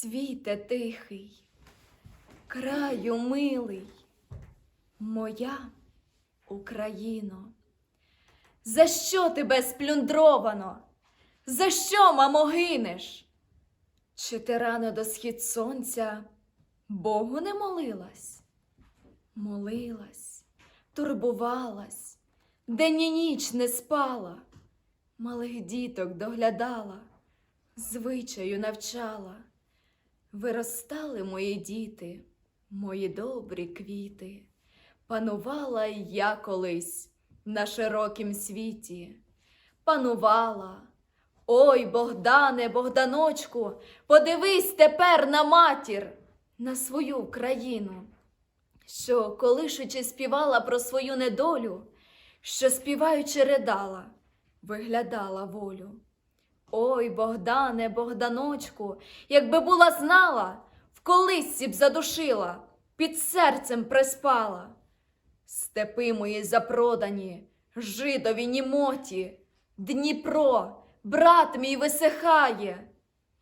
Світе тихий, краю милий, моя Україно. За що тебе сплюндровано? За що, мамо, гинеш? Чи ти рано до схід сонця Богу не молилась? Молилась, турбувалась, день і ніч не спала, малих діток доглядала, звичаю навчала. Виростали мої діти, мої добрі квіти, панувала я колись на широкім світі, панувала. Ой, Богдане, Богданочку, подивись тепер на матір, на свою країну, що, колишучи, співала про свою недолю, що співаючи ридала, виглядала волю. Ой, Богдане, Богданочку, якби була знала, в колисці б задушила, під серцем приспала. Степи мої запродані, жидові німоті, Дніпро, брат мій висихає,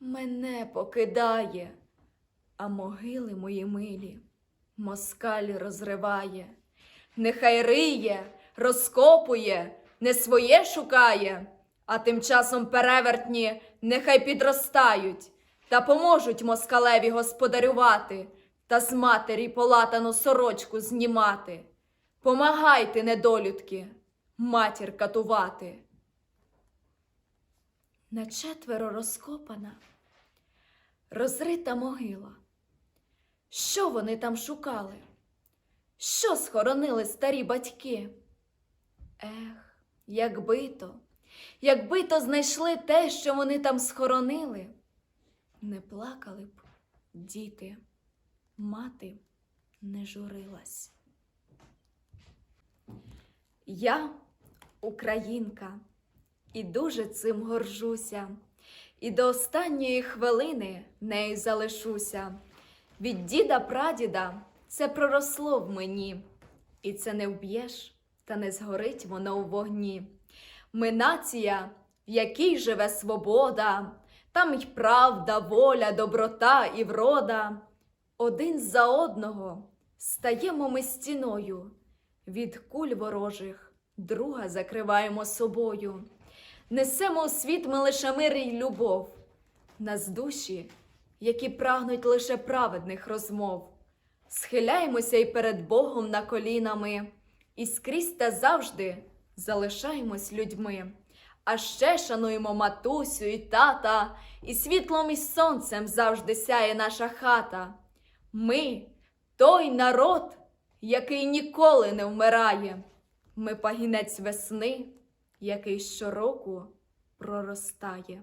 мене покидає, а могили мої милі москаль розриває. Нехай риє, розкопує, не своє шукає, а тим часом перевертні нехай підростають та поможуть москалеві господарювати та з матері полатану сорочку знімати. Помагайте, недолюдки, матір катувати. На четверо розкопана, розрита могила. Що вони там шукали? Що схоронили старі батьки? Ех, якби то, якби то знайшли те, що вони там схоронили, не плакали б діти, мати не журилась. Я українка і дуже цим горжуся, і до останньої хвилини нею залишуся. Від діда прадіда це проросло в мені, і це не вб'єш, та не згорить воно у вогні. Ми нація, в якій живе свобода, там й правда, воля, доброта і врода. Один за одного стаємо ми стіною, від куль ворожих друга закриваємо собою. Несемо у світ ми лише мир і любов, нас душі, які прагнуть лише праведних розмов. Схиляємося й перед Богом на колінами, і скрізь та завжди залишаємось людьми. А ще шануємо матусю і тата, і світлом і сонцем завжди сяє наша хата. Ми той народ, який ніколи не вмирає. Ми пагінець весни, який щороку проростає.